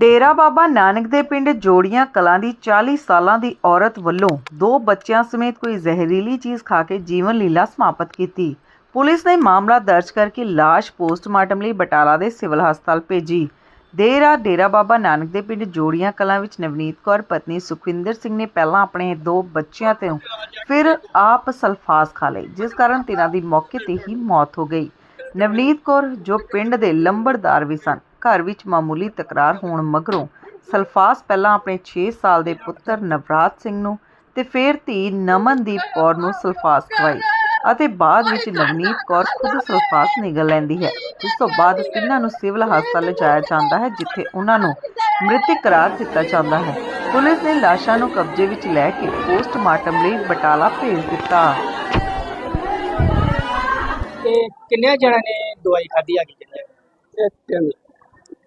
ਡੇਰਾ ਬਾਬਾ ਨਾਨਕ ਦੇ ਪਿੰਡ ਜੋੜੀਆਂ ਕਲਾਂ ਦੀ 40 ਸਾਲਾਂ ਦੀ ਔਰਤ ਵੱਲੋਂ ਦੋ ਬੱਚਿਆਂ ਸਮੇਤ ਕੋਈ ਜ਼ਹਿਰੀਲੀ ਚੀਜ਼ ਖਾ ਕੇ ਜੀਵਨ ਲੀਲਾ ਸਮਾਪਤ ਕੀਤੀ। ਪੁਲਿਸ ਨੇ ਮਾਮਲਾ ਦਰਜ ਕਰਕੇ ਲਾਸ਼ ਪੋਸਟਮਾਰਟਮ ਲਈ ਬਟਾਲਾ ਦੇ ਸਿਵਲ ਹਸਪਤਾਲ ਭੇਜੀ। ਦੇਰ ਰਾਤ ਡੇਰਾ ਬਾਬਾ ਨਾਨਕ ਦੇ ਪਿੰਡ ਜੋੜੀਆਂ ਕਲਾਂ ਵਿੱਚ ਨਵਨੀਤ ਕੌਰ, ਪਤਨੀ ਸੁਖਵਿੰਦਰ ਸਿੰਘ ਨੇ ਪਹਿਲਾਂ ਆਪਣੇ ਦੋ ਬੱਚਿਆਂ ਤੋਂ ਫਿਰ ਆਪ ਸਲਫਾਸ ਖਾ ਲਈ ਜਿਸ ਕਾਰਨ ਤਿੰਨਾਂ ਦੀ ਮੌਕੇ ਤੇ ਹੀ ਮੌਤ ਹੋ ਗਈ। ਨਵਨੀਤ ਕੌਰ, ਜੋ ਪਿੰਡ ਦੇ ਲੰਬੜਦਾਰ ਵੀ ਸਨ ਘਰ ਵਿੱਚ ਮਾਮੂਲੀ ਤਕਰਾਰ ਹੋਣ ਮਗਰੋਂ ਸਲਫਾਸ ਪਹਿਲਾਂ ਆਪਣੇ 6 ਸਾਲ ਦੇ ਪੁੱਤਰ ਨਵਰਾਜ ਸਿੰਘ ਨੂੰ ਤੇ ਫਿਰ ਧੀ ਨਮਨਦੀਪ ਕੌਰ ਨੂੰ ਸਲਫਾਸ ਖਵਾਈ ਅਤੇ ਬਾਅਦ ਵਿੱਚ ਨਵਨੀਤ ਕੌਰ ਖੁਦ ਸਲਫਾਸ ਨਿਗਲ ਲੈਂਦੀ ਹੈ। ਜਿਸ ਤੋਂ ਬਾਅਦ ਤਿੰਨਾਂ ਨੂੰ ਸਿਵਲ ਹਸਪਤਾਲ ਲਿਜਾਇਆ ਜਾਂਦਾ ਹੈ ਜਿੱਥੇ ਉਹਨਾਂ ਨੂੰ ਮ੍ਰਿਤਕ ਕਰਾਰ ਦਿੱਤਾ ਜਾਂਦਾ ਹੈ। ਪੁਲਿਸ ਨੇ ਲਾਸ਼ਾਂ ਨੂੰ ਕਬਜ਼ੇ ਵਿੱਚ ਲੈ ਕੇ ਪੋਸਟਮਾਰਟਮ ਲਈ ਬਟਾਲਾ ਭੇਜ ਦਿੱਤਾ। ਤੇ ਕਿੰਨੇ ਜਣਾਂ ਨੇ ਦਵਾਈ ਖਾਧੀ ਆ ਗਈ ਇਹ ਤਿੰਨ।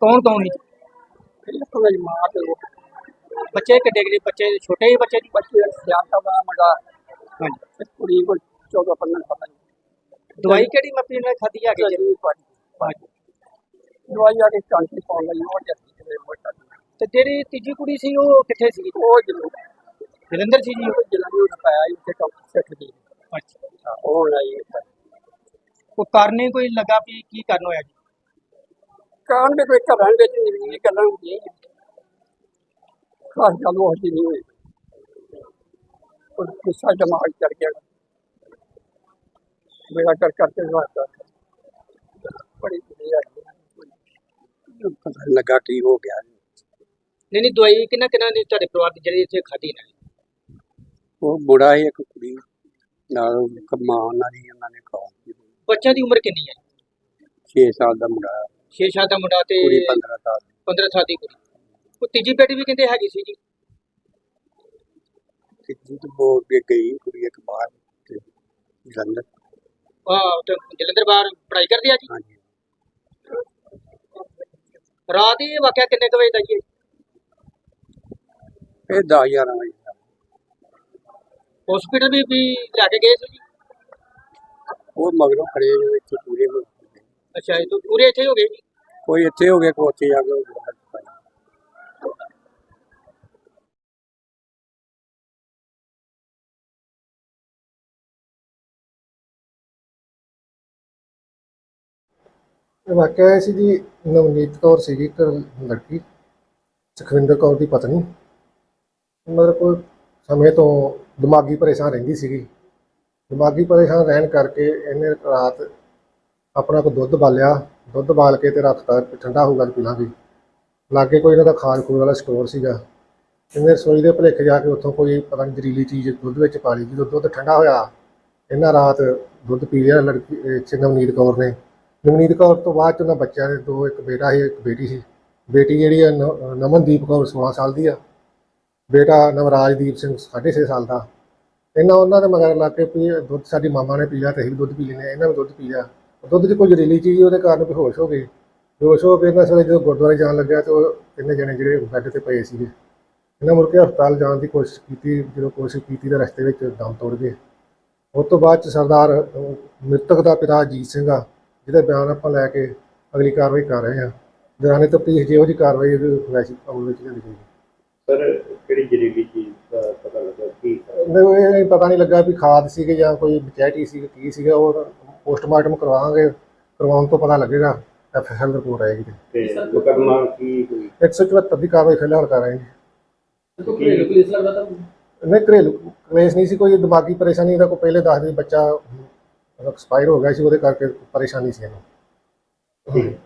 ਕੌਣ ਕੌਣ ਮਾਂ ਤੇ ਉਹ। ਬੱਚੇ ਕਿੱਡੇ ਕਿੱਡੇ? ਬੱਚੇ ਛੋਟੇ ਹੀ ਬੱਚੇ ਦੀ ਬੱਚੇ ਸਿਆਣਾ ਬਣਾ ਮੁੰਡਾ। ਹਾਂਜੀ। ਕੁੜੀ ਕੋਲ 14 15 ਸਾਲਾਂ ਦੀ। ਦਵਾਈ ਕਿਹੜੀ ਮੱਪੀ ਨਾਲ ਖਾਧੀ ਆ ਹਾਂਜੀ। ਦਵਾਈ ਆ ਕੇ ਚਾਂਟੀ ਪਾਉਣ ਲਈ ਉਹ ਜੱਤੀ ਤੇ ਮੋਟਾ ਤੇ ਜਿਹੜੀ ਤੀਜੀ ਕੁੜੀ ਸੀ ਉਹ ਕਿੱਥੇ ਸੀ? ਉਹ ਜਿਹਨੂੰ ਜਲੰਧਰ ਸੀ ਜੀ ਉਹ? ਜਿਹਨੂੰ ਉਹ ਪਾਇਆ ਇੱਥੇ ਕੰਮ ਸੈੱਟ ਦੀ। ਅੱਛਾ। ਉਹ ਲਈ ਉਹ ਕਰਨੇ ਕੋਈ ਲੱਗਾ ਵੀ ਕੀ ਕਰਨ ਹੋਇਆ ਜੀ? ਕਾਂ ਦੇ ਕੋਈ ਘਰਾਂ ਵਿੱਚ ਨਹੀਂ ਗੱਲਾਂ ਹੁੰਦੀਆਂ ਹੀ ਆ। ਖਾਸ ਗੱਲ ਉਹ ਜਿਹੀ ਨਹੀਂ ਹੋਈ ਉਹ ਗੁੱਸਾ ਦਿਮਾਗ ਚੜ ਗਿਆ। ਮੇਰਾ ਕਰ ਕਰਕੇ ਵਾਸਤਾ ਬੜੀ ਬੁਰੀ ਆ ਗਈ ਪਤਾ ਲੱਗਾ ਕੀ ਹੋ ਗਿਆ। ਨਹੀਂ ਨਹੀਂ ਦਵਾਈ ਕਿੰਨਾ ਕਿੰਨਾ ਨੇ ਤੁਹਾਡੇ ਪਰਿਵਾਰ ਦੀ ਜਿਹੜੀ ਇੱਥੇ ਖਾਧੀ ਨੇ? ਉਹ ਬੁੜਾ ਹੀ ਇੱਕ ਕੁੜੀ। ਨਾਲ ਕਮਾ ਉਹਨਾਂ ਦੀ ਉਹਨਾਂ ਨੇ ਖਾਉਂਦੀ ਬੱਚਿਆਂ ਦੀ ਉਮਰ ਕਿੰਨੀ ਹੈ? 6 ਸਾਲ ਦਾ ਮੁੰਡਾ। 6 ਸਾਲ ਦਾ ਮੁੰਡਾ ਤੇ ਕੁੜੀ 15 ਸਾਲ ਦੀ 15 ਸਾਲ ਦੀ ਕੁੜੀ ਉਹ ਤੀਜੀ ਬੇਟੀ ਵੀ ਕਹਿੰਦੇ ਹੈਗੀ ਸੀ ਜੀ ਕਿੱਥੇ ਤੋਂ ਬੋਲ ਕੇ ਗਈ ਕੁੜੀ ਇੱਕ ਬਾਹਰ ਤੇ ਜਲੰਧਰ ਆਹ ਤੇ ਜਲੰਧਰ ਬਾਹਰ ਪੜ੍ਹਾਈ ਕਰਦੀ ਆ ਜੀ ਹਾਂਜੀ ਰਾਤ ਹੀ ਵਾਕਿਆ ਕਿੰਨੇ ਕੁ ਵਜੇ ਦਾ ਜੀ ਇਹ? ਇਹ 10 11 ਵਜੇ ਦਾ। ਹਸਪੀਟਲ ਵੀ ਵੀ ਲੈ ਕੇ ਗਏ ਸੀ ਜੀ ਉਹ ਮਗਰੋਂ ਖੜੇ ਜੋ ਇੱਥੇ ਪੂਰੇ। ਅੱਛਾ ਇਹ ਤਾਂ ਪੂਰੇ ਇੱਥੇ ਹੋ ਗਏ ਜੀ? ਕੋਈ ਇੱਥੇ ਹੋ ਗਿਆ ਕੋਈ ਉੱਥੇ ਜਾ ਕੇ ਹੋ ਗਿਆ। ਇਹ ਵਾਕਿਆ ਇਹ ਸੀ ਜੀ ਨਵਨੀਤ ਕੌਰ ਸੀਗੀ ਇੱਕ ਲੜਕੀ ਸੁਖਵਿੰਦਰ ਕੌਰ ਦੀ ਪਤਨੀ। ਮਤਲਬ ਕੋਈ ਸਮੇਂ ਤੋਂ ਦਿਮਾਗੀ ਪਰੇਸ਼ਾਨ ਰਹਿੰਦੀ ਸੀਗੀ। ਦਿਮਾਗੀ ਪਰੇਸ਼ਾਨ ਰਹਿਣ ਕਰਕੇ ਇਹਨੇ ਰਾਤ ਆਪਣਾ ਕੋ ਦੁੱਧ ਬਾਲਿਆ, ਦੁੱਧ ਬਾਲ ਕੇ ਤੇ ਰੱਖਤਾ, ਠੰਡਾ ਹੋਊਗਾ ਤੇ ਪੀ ਲਾਗੇ ਕੋਈ ਇਹਨਾਂ ਦਾ ਖਾਣ ਖੂਣ ਵਾਲਾ ਸਟੋਰ ਸੀਗਾ। ਇਹਨੇ ਰਸੋਈ ਦੇ ਭੁਲੇਖੇ ਜਾ ਕੇ ਉੱਥੋਂ ਕੋਈ ਪਤਾ ਨਹੀਂ ਜ਼ਰੀਲੀ ਚੀਜ਼ ਦੁੱਧ ਵਿੱਚ ਪਾ ਲਈ। ਜਦੋਂ ਦੁੱਧ ਠੰਡਾ ਹੋਇਆ, ਇਹਨਾਂ ਰਾਤ ਦੁੱਧ ਪੀ ਲਿਆ ਲੜਕੀ, ਇਹ 'ਚ ਨਵਨੀਤ ਕੌਰ ਨੇ। ਨਵਨੀਤ ਕੌਰ ਤੋਂ ਬਾਅਦ 'ਚ ਉਹਨਾਂ ਬੱਚਿਆਂ ਦੇ ਦੋ, ਇੱਕ ਬੇਟਾ ਸੀ, ਇੱਕ ਬੇਟੀ ਸੀ। ਬੇਟੀ ਜਿਹੜੀ ਆ ਨ- ਨਮਨਦੀਪ ਕੌਰ 16 ਸਾਲ ਦੀ ਆ। ਬੇਟਾ ਨਵਰਾਜਦੀਪ ਸਿੰਘ 6.5 ਸਾਲ ਦਾ। ਇਹਨਾਂ ਉਹਨਾਂ ਦੇ ਮਗਰ ਲਾ ਕੇ ਵੀ ਦੁੱਧ ਸਾਡੀ ਮਾਮਾ ਨੇ ਪੀ ਲਿਆ ਤੇ ਅਸੀਂ ਦੁੱਧ ਪੀ ਲੈਂਦੇ ਇਹਨਾਂ ਵੀ ਦੁੱਧ ਪੀ ਲਿਆ। ਦੁੱਧ 'ਚ ਕੋਈ ਜ਼ਹਿਰੀਲੀ ਚੀਜ਼ ਉਹਦੇ ਕਾਰਨ ਬੇਹੋਸ਼ ਹੋ ਗਏ ਬੇਹੋਸ਼ ਹੋ ਕੇ ਇਹਨਾਂ ਜਦੋਂ ਗੁਰਦੁਆਰੇ ਜਾਣ ਲੱਗਿਆ ਤੇ ਉਹ ਤਿੰਨੇ ਜਣੇ ਜਿਹੜੇ ਬੈੱਡ ਤੇ ਪਏ ਸੀਗੇ। ਇਹਨਾਂ ਮੁੜ ਕੇ ਹਸਪਤਾਲ ਜਾਣ ਦੀ ਕੋਸ਼ਿਸ਼ ਕੀਤੀ ਜਦੋਂ ਕੋਸ਼ਿਸ਼ ਕੀਤੀ ਤਾਂ ਰਸਤੇ ਵਿੱਚ ਦਮ ਤੋੜ ਗਏ। ਉਸ ਤੋਂ ਬਾਅਦ ਚ ਸਰਦਾਰ ਮ੍ਰਿਤਕ ਦਾ ਪਿਤਾ ਅਜੀਤ ਸਿੰਘ ਆ ਜਿਹਦੇ ਬਿਆਨ ਆਪਾਂ ਲੈ ਕੇ ਅਗਲੀ ਕਾਰਵਾਈ ਕਰ ਰਹੇ ਹਾਂ। ਦੌਰਾਨੇ ਤਫਤੀਸ਼ ਜਿਹੋ ਜਿਹੀ ਕਾਰਵਾਈ ਵੈਸੀ ਅਮਲ ਵਿੱਚ ਲਿਆਂਦੀ ਜਾਏਗੀ ਸਰ ਕਿਹੜੀ ਜ਼ਹਿਰੀਲੀ ਚੀਜ਼ ਦਾ ਪਤਾ ਲੱਗਾ ਕੀ ਨਹੀਂ ਪਤਾ ਨਹੀਂ ਲੱਗਾ ਵੀ ਖਾਦ ਸੀਗੇ ਜਾਂ ਕੋਈ ਬਚੈਟੀ ਸੀ ਕੀ ਸੀਗਾ ਉਹ ਪੋਸਟਮਾਰਟਮ ਕਰਵਾਵਾਂਗੇ ਕਰਵਾਉਣ ਤੋਂ ਪਤਾ ਲੱਗੇਗਾ ਐਫਐਸਐਲ ਰਿਪੋਰਟ ਆਏਗੀ ਤੇ। ਤੇ ਮੁਕੱਦਮਾ ਕੀ ਹੋਈ? 174 ਦੀ ਕਾਰਵਾਈ ਫਿਲਹਾਲ ਕਰ ਰਹੇ ਹਾਂ ਘਰੇਲੂ ਪੁਲਿਸ ਲੱਗਦਾ ਤਾਂ ਨਹੀਂ ਘਰੇਲੂ ਕਲੇਸ਼ ਨਹੀਂ ਸੀ ਕੋਈ ਦਿਮਾਗੀ ਪਰੇਸ਼ਾਨੀ ਦਾ ਕੋਈ ਪਹਿਲੇ ਦੱਸਦੇ ਬੱਚਾ ਐਕਸਪਾਇਰ ਹੋ ਗਿਆ ਸੀ ਉਹਦੇ ਕਰਕੇ ਪਰੇਸ਼ਾਨੀ ਸੀ ਇਹਨੂੰ। ਠੀਕ